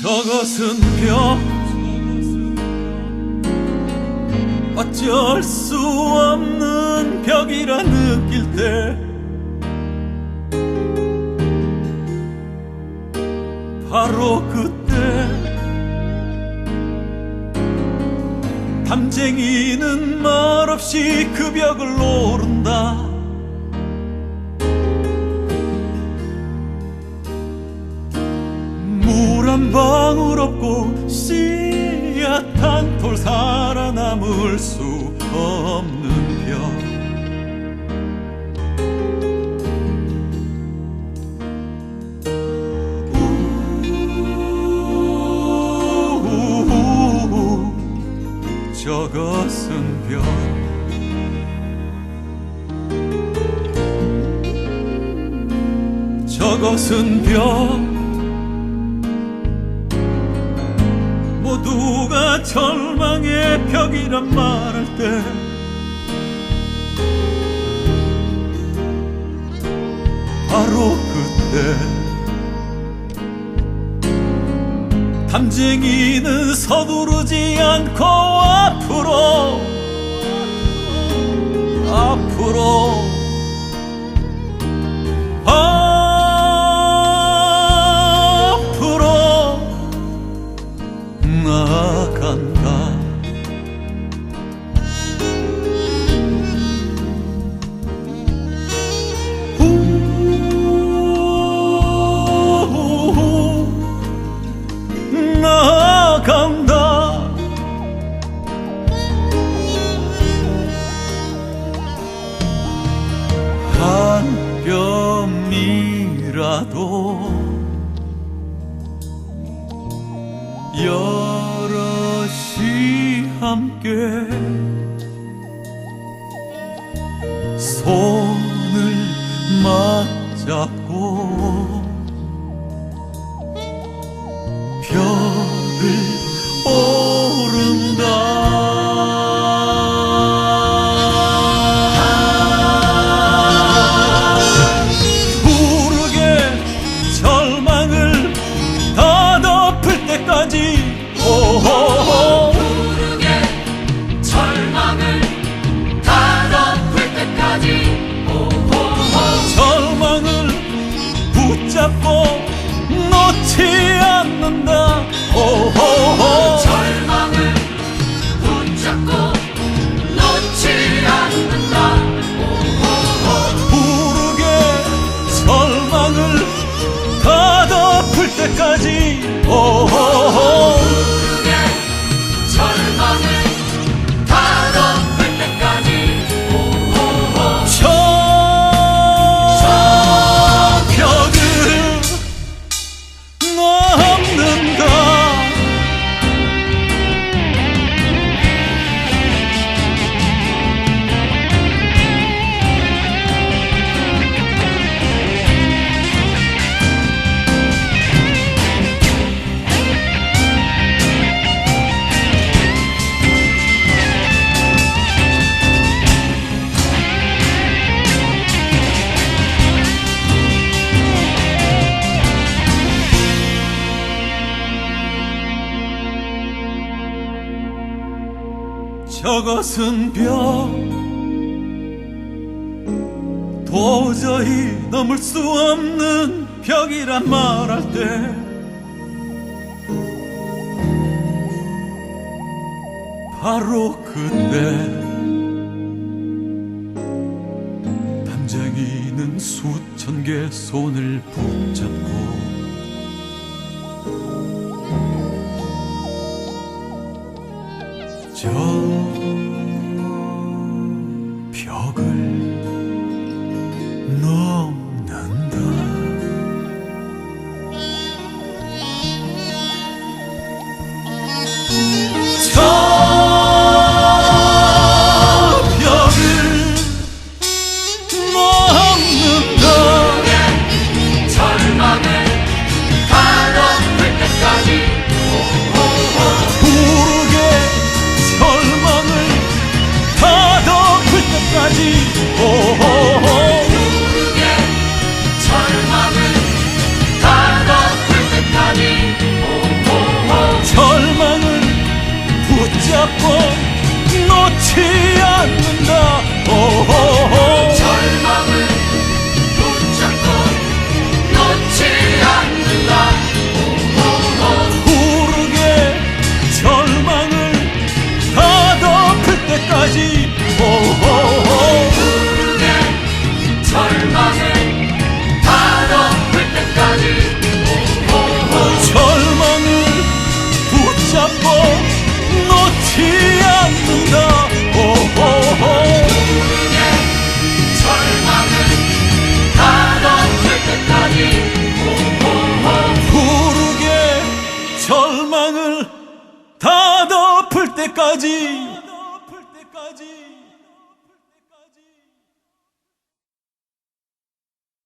저것은 벽 어쩔 수 없는 벽이라 느낄 때. 바로 그때 담쟁이는 말없이 그 벽을 오른다 없고 씨앗한 돌 살아남을 수 없는 벽 우우우우 저것은 벽 저것은 벽 절망의 벽이란 말할 때 바로 그때 담쟁이는 서두르지 않고 앞으로 앞으로 여럿이 함께 손을 맞잡고 때까지. 오호호 저것은 벽. 도저히 넘을 수 없는 벽이란 말할 때. 바로 그때 담쟁이는 수천 개 손을 붙잡고 저 지않는다. 절망을 다 덮을 때까지